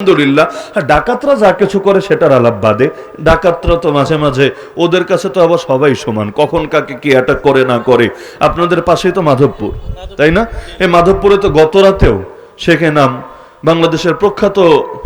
আলহামদুলিল্লাহ। ডাকাতরা যা কিছু করে সেটার আলাপ বাদে। ডাকাতরা তো মাঝে মাঝে ওদের কাছে তো আবার সবাই সমান। কখন কাকে কি অ্যাটাক করে না করে। আপনাদের পাশেই তো মাধবপুর, তাই না? এই মাধবপুরে তো গত রাতেও শেখে নাম বাংলাদেশের প্রখ্যাত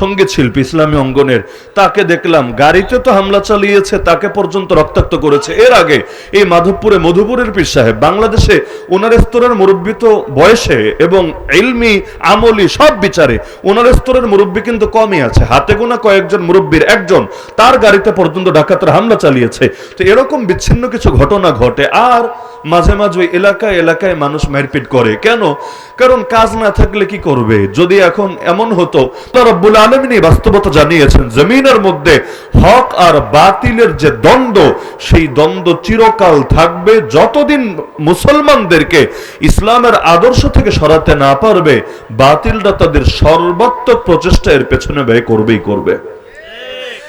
সংগীত শিল্পী ইসলামী অঙ্গনের। তাকে দেখলাম, গাড়িতে তো হামলা চালিয়েছে, তাকে পর্যন্ত রক্তাক্ত করেছে। এর আগে এই মাধবপুরে মধুপুরের পীর সাহেব, বাংলাদেশে ওনার স্তরের মুরব্বী তো বয়সে এবং এলমি আমলি সব বিচারে ওনার স্তরের মুরব্বী কিন্তু কমই আছে। হাতে গোনা কয়েকজন মুরব্বীর একজন, তার গাড়িতে পর্যন্ত ডাকাতরা হামলা চালিয়েছে। তো এরকম বিচ্ছিন্ন কিছু ঘটনা ঘটে, আর মাঝে মাঝে এলাকায় এলাকায় মানুষ মারপিট করে। কেন? কারণ কাজ না থাকলে কি করবে? যদি এখন এমন হতো রব্বুল আলমিনী বাস্তবতা জানিয়েছেন, জমিনের মধ্যে হক আর বাতিলের যে দ্বন্দ্ব, সেই দ্বন্দ্ব চিরকাল থাকবে যতদিন মুসলমানদেরকে ইসলামের আদর্শ থেকে সরাতে না পারবে বাতিলরা তাদের সর্বাত্মক প্রচেষ্টা এর পেছনে ব্যয় করবেই করবে।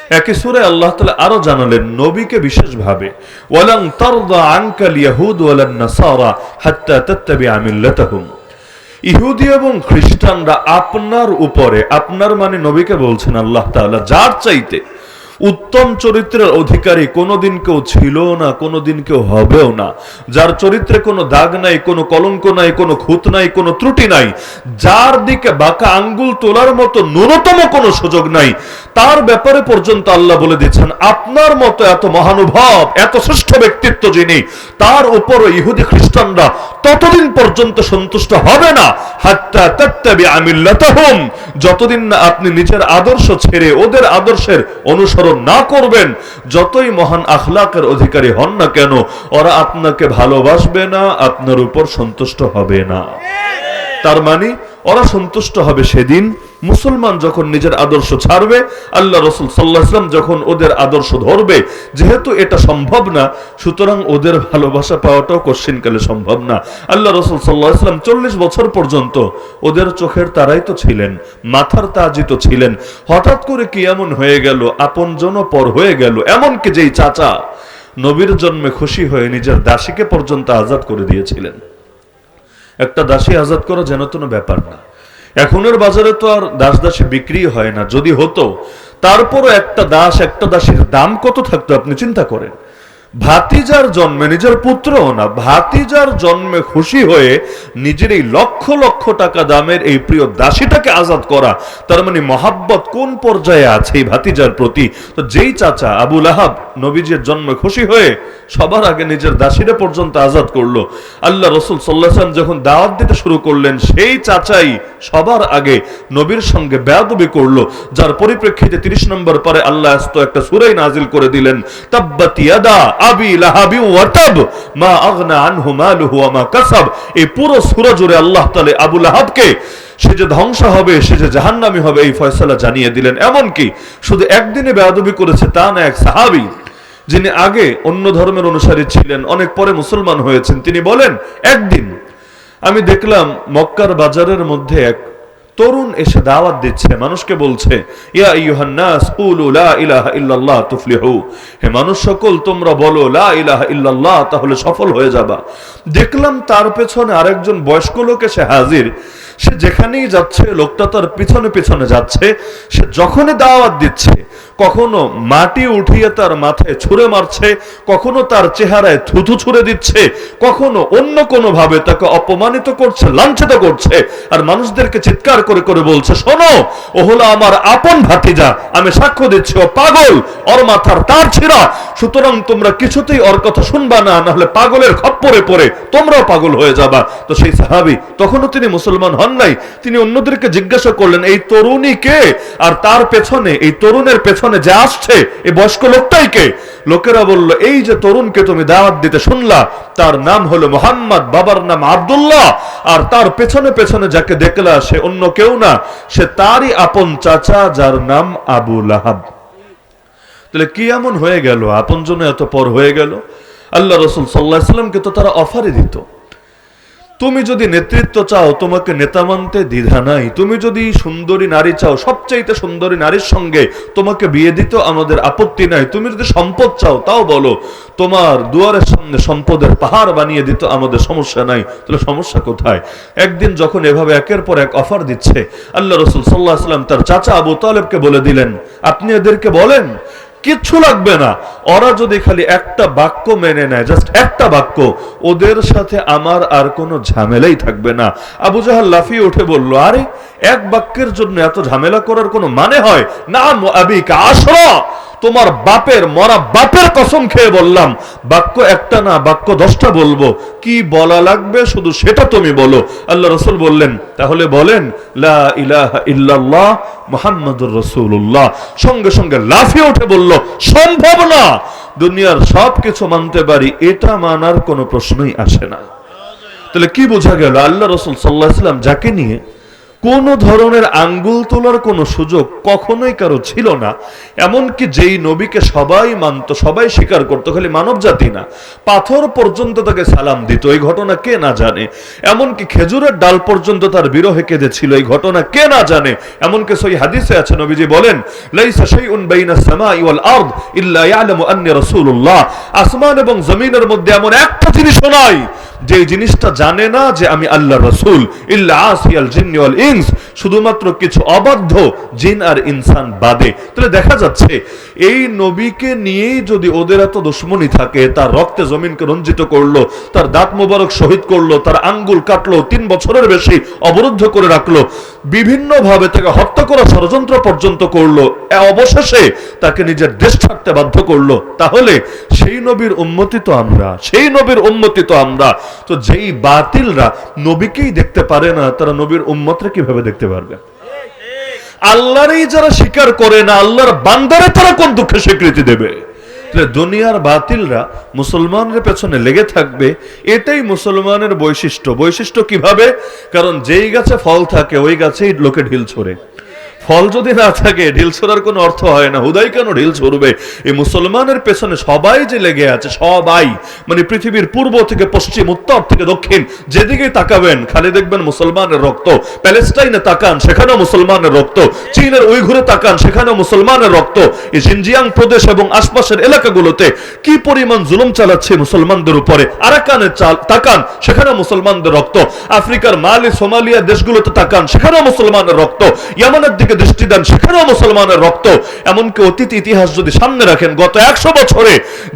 একই সুরে আল্লাহ তালা আরও জানালেন, নবীকে বিশেষভাবে ওয়ালাং তারদা আঙ্কাল ইয়াহুদ ওয়ালান ইহুদি এবং খ্রিস্টানরা আপনার উপরে, আপনার মানে নবীকে বলছেন আল্লাহ তাআলা, যার চাইতে উত্তম চরিত্রের অধিকারী কোনোদিন কেউ ছিল না, কোনোদিন কেউ হবেও না। যার চরিত্রে কোনো দাগ নাই, কোনো কলঙ্ক নাই, কোনো খুঁত নাই, কোনো ত্রুটি নাই, যার দিকে বাঁকা আঙ্গুল তোলার মতো ন্যূনতম কোনো সুযোগ নাই, তার ব্যাপারে পর্যন্ত আল্লাহ বলে দিচ্ছেন আপনার মতো এত মহানুভব, এত শ্রেষ্ঠ ব্যক্তিত্ব যিনি, তার উপর ইহুদি খ্রিস্টানরা ততদিন পর্যন্ত সন্তুষ্ট হবে না। হাত্তা তাত্তাবি আমিল্লাতাহুম যতদিন না আপনি নিজের আদর্শ ছেড়ে ওদের আদর্শের অনুসরণ না করবেন, যতই মহান আখলাকের অধিকারী হন না কেন, ওরা আপনাকে ভালোবাসবে না, আপনার উপর সন্তুষ্ট হবে না। তার মানে ওরা সন্তুষ্ট হবে সেদিন মুসলমান যখন নিজের আদর্শ ছাড়বে, আল্লাহ রসুল সাল্লাহাম যখন ওদের আদর্শ ধরবে, যেহেতু এটা সম্ভব না, সুতরাং ওদের ভালোবাসা পাওয়াটাও কশ্চিনকালে সম্ভব না। আল্লাহ রসুল সাল্লাহাম চল্লিশ বছর পর্যন্ত ওদের চোখের তারাই তো ছিলেন, মাথার তাজি তো ছিলেন। হঠাৎ করে কি এমন হয়ে গেল আপন জন পর হয়ে গেল, এমনকি যেই চাচা নবীর জন্মে খুশি হয়ে নিজের দাসীকে পর্যন্ত আজাদ করে দিয়েছিলেন। একটা দাসী আজাদ করা যেন কোনো ব্যাপার না। এখনের বাজারে তো আর দাস দাসে বিক্রি হয় না। যদি হতো, তারপরও একটা দাস একটা দাসের দাম কত থাকতো আপনি চিন্তা করেন? ভাতিজার জন্মে নিজের পুত্রও না, ভাতিজার জন্মে খুশি হয়ে নিজের এই লক্ষ লক্ষ টাকা দামের এই প্রিয় দাসীটাকে আজাদ করা, তার মানে মহাব্বত কোন পর্যায়ে আছে এই ভাতিজার প্রতি? তো যেই চাচা আবুল আহাব নবীজের জন্মে খুশি হয়ে সবার আগে নিজের দাসীরা পর্যন্ত আজাদ করল। আল্লাহ রসুল সাল্লাহাম যখন দাওয়াত দিতে শুরু করলেন, সেই চাচাই সবার আগে নবীর সঙ্গে বেয়াদবি করল, যার পরিপ্রেক্ষিতে তিরিশ নম্বর পরে আল্লাহ একটা সুরাই নাজিল করে দিলেন, তাব্বাত ইয়াদা আবি লাহাবি ওয়াতাব, মা আগনা আনহু কাসাব। এই পুরো জুড়ে আল্লাহ আবু লাহাবকে সে যে ধ্বংস হবে, সে যে হবে, এই ফয়সালা জানিয়ে দিলেন। শুধু একদিনে বেয়াদবি করেছে তা না, এক সাহাবী যিনি আগে অন্য ধর্মের অনুসারী ছিলেন, অনেক পরে মুসলমান হয়েছেন, তিনি বলেন, একদিন আমি দেখলাম মক্কার বাজারের মধ্যে এক তরুণ এসে দাওয়াত দিচ্ছে, মানুষকে বলছে হে মানুষ সকল, তোমরা বলো, লা ইল্লাল্লাহ তাহলে সফল হয়ে যাবা। দেখলাম তার পেছনে আরেকজন বয়স্ক লোক এসে হাজির। সে যেখানেই যাচ্ছে, লোকটা তার পিছনে পিছনে যাচ্ছে। সে যখনই দাওয়াত দিচ্ছে কখনো মাটি উঠিয়ে তার মাথায় ছুঁড়ে মারছে, কখনো তার চেহারায় থুথু ছুঁড়ে দিচ্ছে, কখনো অন্য কোনো ভাবে তাকে অপমানিত করছে, লাঞ্ছিত করছে। আর মানুষদেরকে চিৎকার করে করে বলছে, শোনো, ও হলো আমার আপন ভাতিজা, আমি সাক্ষ্য দিচ্ছি, ও পাগল, ওর মাথার তার ছিঁড়া। সুতরাং তোমরা কিছুতেই ওর কথা শুনবা না, নাহলে পাগলের খপ্পরে পড়ে তোমরাও পাগল হয়ে যাবা। তো সেই সাহাবি, তখনও তিনি মুসলমান হন নাই, তিনি অন্যদেরকে জিজ্ঞাসা করলেন, এই তরুণী কে? আর তার পেছনে, এই তরুণের পেছনে যে আসছে, এই বয়স্ক লোকটাই কে? লোকেরা বলল, এই যে তরুণকে তুমি দাওয়াত দিতে শুনলা, তার নাম হলো মোহাম্মদ, বাবার নাম আব্দুল্লাহ, আর তার পেছনে পেছনে যাকে দেখলা সে অন্য কেউ না, সে তারই আপন চাচা, যার নাম আবু লাহাব। তাহলে কি এমন হয়ে গেল? আপন জন্য এত পর হয়ে গেল? আল্লাহ রসুল সাল্লাহ সাল্লামকে তো তারা অফারে দিত। তুমি যদি নেতৃত্ব চাও, তোমাকে নেতা মানতে দ্বিধা নাই। তুমি যদি সুন্দরী নারী চাও, সবচাইতে সুন্দরী নারীর সঙ্গে তোমাকে বিয়ে দিতে আমাদের আপত্তি নাই। তুমি যদি সম্পদ চাও, তাও বলো, তোমার দুয়ারের সামনে সম্পদের পাহাড় বানিয়ে দিত আমাদের সমস্যা নাই। তাহলে সমস্যা কোথায়? একদিন যখন এভাবে একের পর এক অফার দিচ্ছে, আল্লাহ রসুল সাল্লাহ সাল্লাম তার চাচা আবু তালেবকে বলে দিলেন, আপনি এদেরকে বলেন কিচ্ছু লাগবে না। ওরা যদি খালি একটা বাক্য মেনে নেয় জাস্ট একটা বাক্য, ওদের সাথে আমার আর কোনো ঝামেলাই থাকবে না। আবু জাহাল লাফিয়ে উঠে বলল, আরে, এক বাক্যের জন্য এত ঝামেলা করার কোনো মানে হয়? না আবিকা আসরা তোমার বাপের মরা বাপের কসম খেয়ে বললাম, বাক্য একটা না, বাক্য দশটা বলব। কি বলা লাগবে? শুধু সেটা তুমি বলো। আল্লাহ রসুল বললেন, তাহলে বলেন মুহাম্মাদুর রাসূলুল্লাহ। সঙ্গে সঙ্গে লাফিয়ে উঠে বলল, সম্ভব না। দুনিয়ার সব কিছু মানতে পারি, এটা মানার কোনো প্রশ্নই আসে না। তাহলে কি বোঝা গেল? আল্লাহ রসুল সাল্লাহ সাল্লাম যাকে নিয়ে কোন ধরনের আঙ্গুল তোলার কোনো সুযোগ কখনোই কারও ছিল না। এমনকি যেই নবীকে সবাই মানত, সবাই স্বীকার করতো, খালি মানব জাতি না। পাথর পর্যন্ত তাকে সালাম দিত, এই ঘটনা কে না জানে? এমনকি খেজুরের ডাল পর্যন্ত তার বিরহে কেঁদেছিল, এই ঘটনা কে না জানে? এমনকি সই হাদিসে আছে, নবীজি বলেন, লাইসা শাইউন বাইনা সামাই ওয়াল আরদ ইল্লা ইয়ালামু আন্নি রাসূলুল্লাহ। আসমান এবং জমিনের মধ্যে এমন একটা জিনিসও নাই যে জিনিসটা জানে না যে আমি আল্লাহ রসুল ইল্লা আসিয়াল জিন্নি ওয়াল ইনস শুধুমাত্র কিছু অবাধ্য জিন আর ইনসান বাদে। তাহলে দেখা যাচ্ছে, এই নবীকে নিয়েই যদি ওদের এত দুশ্মনী থাকে, তার রক্তে জমিনকে রঞ্জিত করল, তার দাঁত মোবারক শহীদ করল, তার আঙ্গুল কাটলো, তিন বছরের বেশি অবরুদ্ধ করে রাখল বিভিন্ন ভাবে তাকে হত্যা করা ষড়যন্ত্র পর্যন্ত করল অবশেষে তাকে নিজের দেশ ছাড়তে বাধ্য করল, তাহলে সেই নবীর উন্মতি তো আমরা, সেই নবীর উন্মতি তো আমরা। তো যেই বাতিলরা নবীকেই দেখতে পারে না, তারা নবীর উম্মতরা কীভাবে দেখতে পারবে। আল্লাহরই যারা স্বীকার করে না, আল্লাহর বান্দারে তারা কোন দুঃখে স্বীকৃতি দেবে? দুনিয়ার বাতিলরা মুসলমানের পেছনে লেগে থাকবে, এটাই মুসলমানের বৈশিষ্ট্য। বৈশিষ্ট্য কীভাবে? কারণ যেই গাছে ফল থাকে, ওই গাছেই লোকে ঢিল ছোড়ে। ফল যদি না থাকে, ঢিল ছোড়ার কোনো অর্থ হয় না। হুদাই কেন ঢিল ছড়বে? এই মুসলমানের পেছনে সবাই যে লেগে আছে, সবাই মানে পৃথিবীর পূর্ব থেকে পশ্চিম, উত্তর থেকে দক্ষিণ যেদিকে তাকাবেন, খালি দেখবেন মুসলমানের রক্ত। প্যালেস্টাইনে তাকান, সেখানেও মুসলমানের রক্ত। চীনের উইঘুরে তাকান, সেখানেও মুসলমানের রক্ত। এই জিনজিয়াং প্রদেশ এবং আশপাশের এলাকাগুলোতে কি পরিমাণ জুলুম চালাচ্ছে মুসলমানদের উপরে? আরাকানে তাকান সেখানে মুসলমানদের রক্ত। আফ্রিকার মালি, সোমালিয়া দেশগুলোতে তাকান, সেখানেও মুসলমানের রক্ত। ইয়ামানের দিকে দৃষ্টি দেন সেখানেও মুসলমানের রক্ত। এমনকি অতীত ইতিহাস যদি সামনে রাখেন, গত একশো বছরে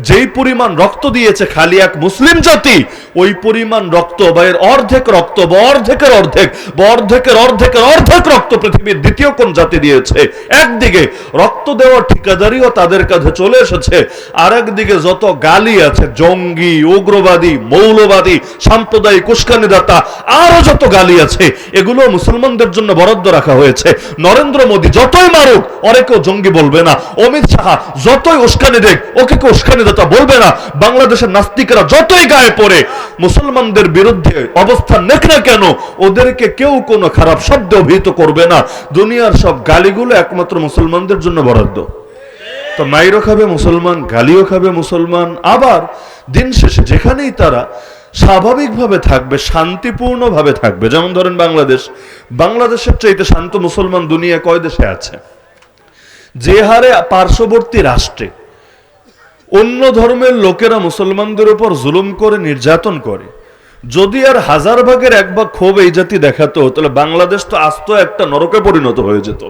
যেই পরিমাণ রক্ত দিয়েছে খালি এক মুসলিম জাতি, ওই পরিমাণ রক্ত বা এর অর্ধেক রক্ত বা অর্ধেকের অর্ধেক বা অর্ধেকের অর্ধেকের অর্ধেক রক্ত পৃথিবীর দ্বিতীয় কোন জাতি দিয়েছে? একদিকে রক্ত দেওয়ার ঠিকাদারিও তাদের কাছে চলে এসেছে আর একদিকে যত গালি আছে, জঙ্গি, উগ্রবাদী, মৌলবাদী, সাম্প্রদায়িক উস্কানিদাতা আরও যত গালি আছে, এগুলো মুসলমানদের জন্য বরাদ্দ রাখা হয়েছে। নরেন্দ্র মোদী যতই মারুক ওরে কেউ জঙ্গি বলবে না। অমিত শাহ যতই উস্কানি দেখ ওকে কেউ উস্কানিদাতা বলবে না। বাংলাদেশের নাস্তিকেরা যতই গায়ে পড়ে, মুসলমানদের বিরুদ্ধে অবস্থান নেক না কেন, ওদেরকে কেউ কোনো খারাপ শব্দ অভিহিত করবে না। দুনিয়ার সব গালিগুলো একমাত্র মুসলমানদের জন্য বরাদ্দ। তো মাইরও খাবে মুসলমান, গালিও খাবে মুসলমান। আবার দিন শেষে যেখানেই তারা স্বাভাবিকভাবে থাকবে, শান্তিপূর্ণভাবে থাকবে। যেমন ধরেন বাংলাদেশ, বাংলাদেশের চাইতে শান্ত মুসলমান দুনিয়া কয় দেশে আছে? যে হারে পার্শ্ববর্তী রাষ্ট্রে অন্য ধর্মের লোকেরা মুসলমানদের উপর জুলুম করে, নির্যাতন করে, যদি আর হাজার ভাগের এক ভাগ ক্ষোভ এই জাতি দেখাতো, তাহলে বাংলাদেশ তো আস্ত একটা নরকে পরিণত হয়ে যেত।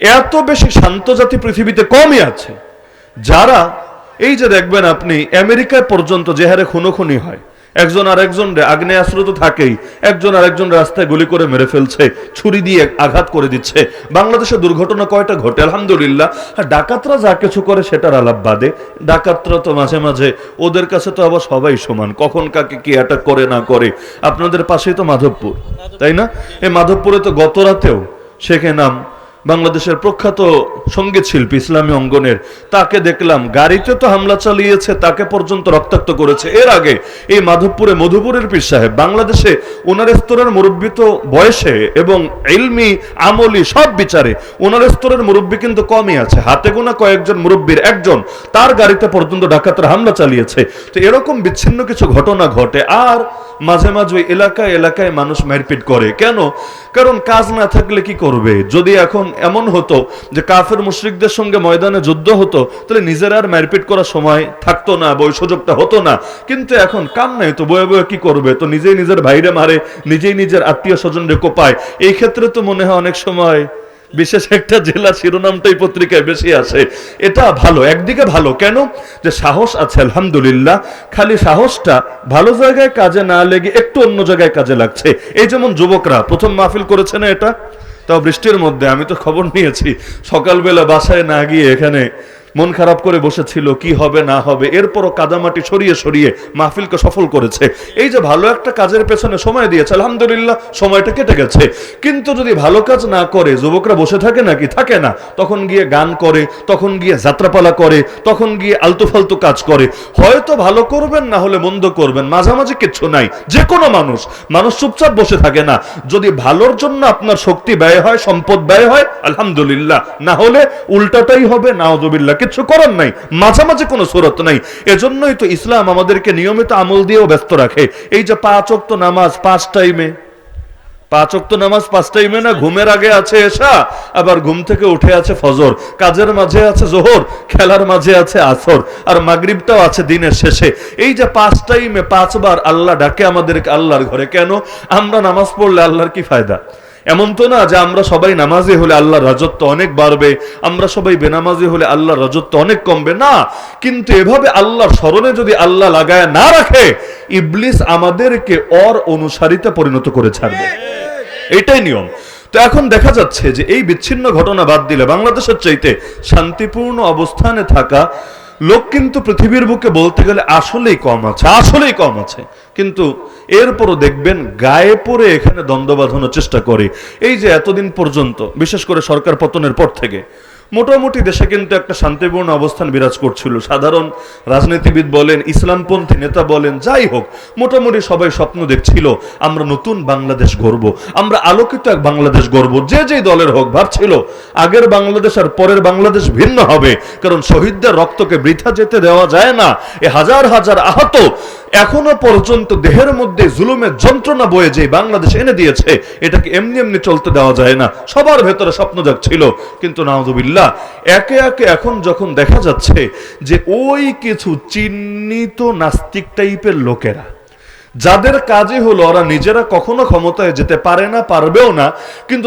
এত বেশি শান্ত জাতি পৃথিবীতে কমই আছে, যারা, এই যে দেখবেন আপনি আমেরিকায় পর্যন্ত যে হারে খুনোখুনি হয় একজন আর একজন আগ্নেয়াস্ত্র তো থাকেই। একজন আর একজন রাস্তায় গুলি করে মেরে ফেলছে, ছুরি দিয়ে আঘাত করে দিচ্ছে। বাংলাদেশে দুর্ঘটনা কয়টা ঘটে? আলহামদুলিল্লাহ। ডাকাতরা যা কিছু করে সেটার আলাপ বাদে। ডাকাতরা তো মাঝে মাঝে ওদের কাছে তো আবার সবাই সমান। কখন কাকে কি অ্যাটাক করে না করে। আপনাদের পাশেই তো মাধবপুর, তাই না? এই মাধবপুরে তো গত রাতেও শেখে নাম বাংলাদেশের প্রখ্যাত সংগীত শিল্পী ইসলামী অঙ্গনের। তাকে দেখলাম, গাড়িতে তো হামলা চালিয়েছে, তাকে পর্যন্ত রক্তাক্ত করেছে। এর আগে এই মাধবপুরে মধুপুরের পীর সাহেব, বাংলাদেশে ওনার স্তরের মুরব্বী তো বয়সে এবং এলমি আমলি সব বিচারে ওনার স্তরের মুরব্বী কিন্তু কমই আছে। হাতে গোনা কয়েকজন মুরব্বীর একজন, তার গাড়িতে পর্যন্ত ডাকাতরা হামলা চালিয়েছে। তো এরকম বিচ্ছিন্ন কিছু ঘটনা ঘটে, আর মাঝে মাঝে এলাকায় এলাকায় মানুষ মারপিট করে। কেন? কারণ কাজ না থাকলে কি করবে? যদি এখন এমন হতো যে কাফের মুশরিকদের সঙ্গে ময়দানে যুদ্ধ হতো, তাহলে নিজের আর মারপিট করার সময় থাকতো না বা ওই সুযোগটা হতো না। কিন্তু এখন কাম নাই, তো বয়ে বয়ে কি করবে? তো নিজেই নিজের ভাইরে মারে, নিজেই নিজের আত্মীয় স্বজন রে কোপায়। এই ক্ষেত্রে তো মনে হয় অনেক সময় বিশেষ একটা জেলা শিরোনামটাই পত্রিকায় বেশি আসে। এটা ভালো, একদিকে ভালো। কেন? যে সাহস আছে, আলহামদুলিল্লাহ। খালি সাহসটা ভালো জায়গায় কাজে না লেগে একটু অন্য জায়গায় কাজে লাগছে। এই যেমন যুবকরা, প্রথম মাহফিল করেছে না এটা? তাও বৃষ্টির মধ্যে, আমি তো খবর নিয়েছি। সকালবেলা বাসায় না গিয়ে এখানে মন খারাপ করে বসেছিল, কি হবে না হবে, এরপরও কাদামাটি সরিয়ে সরিয়ে মাহফিলকে সফল করেছে। এই যে ভালো একটা কাজের পেছনে সময় দিয়েছে, আলহামদুলিল্লাহ, সময়টা কেটে গেছে। কিন্তু যদি ভালো কাজ না করে, যুবকরা বসে থাকে নাকি? থাকে না। তখন গিয়ে গান করে, তখন গিয়ে যাত্রাপালা করে, তখন গিয়ে আলতু ফালতু কাজ করে। হয়তো ভালো করবেন, না হলে মন্দ করবেন, মাঝামাঝি কিচ্ছু নাই। যে কোনো মানুষ মানুষ চুপচাপ বসে থাকে না। যদি ভালোর জন্য আপনার শক্তি ব্যয় হয়, সম্পদ ব্যয় হয়, আলহামদুলিল্লাহ। না হলে উল্টাটাই হবে নাওজবিল্লাহ কিছু করার নাই, মাঝামাঝি কোনো সুরত নাই। এজন্যই তো ইসলাম আমাদেরকে নিয়মিত আমল দিয়েও ব্যস্ত রাখে। এই যে পাঁচ অক্ত নামাজ পাঁচ টাইমে। নামাজ পাঁচ টাইমে না, ঘুমের আগে আছে এসা আবার ঘুম থেকে উঠে আছে ফজর। কাজের মাঝে আছে জোহর, খেলার মাঝে আছে আসর, আর মাগরিবটাও আছে দিনের শেষে। এই যে পাঁচ টাইমে পাঁচবার আল্লাহ ডাকে আমাদেরকে আল্লাহর ঘরে, কেন? আমরা নামাজ পড়লে আল্লাহর কি ফায়দা? এমন তো না যে আমরা সবাই নামাজি হলে আল্লাহর রাজত্ব অনেক বাড়বে, আমরা সবাই বেনামাজি হলে আল্লাহর রাজত্ব অনেক কমবে। না, কিন্তু এভাবে আল্লাহর স্মরণে যদি আল্লাহ লাগায় না রাখে, ইবলিস আমাদেরকে অর অনুসারিতে পরিণত করে ছাড়বে। এটাই নিয়ম। তো এখন দেখা যাচ্ছে যে এই বিচ্ছিন্ন ঘটনা বাদ দিলে বাংলাদেশের চাইতে শান্তিপূর্ণ অবস্থানে থাকা লোক কিন্তু পৃথিবীর বুকে বলতে গেলে আসলেই কম আছে, আসলেই কম আছে। কিন্তু এরপরও দেখবেন গায়ে পড়ে এখানে দ্বন্দ্ব বাঁধানোর চেষ্টা করে। এই যে এতদিন পর্যন্ত, বিশেষ করে সরকার পতনের পর থেকে মোটামুটি দেশে কিন্তু একটা শান্তিপূর্ণ অবস্থান বিরাজ করছিল। সাধারণ রাজনীতিবিদ বলেন, ইসলামপন্থী নেতা বলেন, যাই হোক, মোটামুটি সবাই স্বপ্ন দেখছিল, আমরা নতুন বাংলাদেশ গড়ব, আমরা আলোকিত এক বাংলাদেশ গড়ব, যে যেই দলের হোক, ভাবছিল, আগের বাংলাদেশ আর পরের বাংলাদেশ ভিন্ন হবে, কারণ শহীদদের রক্তকে বৃথা যেতে দেওয়া যায় না। এ হাজার হাজার আহত এখনও পর্যন্ত দেহের মধ্যে জুলুমের যন্ত্রণা বয়ে যে বাংলাদেশ এনে দিয়েছে, এটাকে এমনি এমনি চলতে দেওয়া যায় না। সবার ভেতরে স্বপ্ন জাগছিল। কিন্তু নাউজুবিল্লাহ, একে একে এখন যখন দেখা যাচ্ছে যে ওই কিছু চিহ্নিত নাস্তিক টাইপের লোকেরা, যাদের কাজে হলো ওরা নিজেরা কখনো ক্ষমতায় যেতে পারে না, পারবেও না, কিন্তু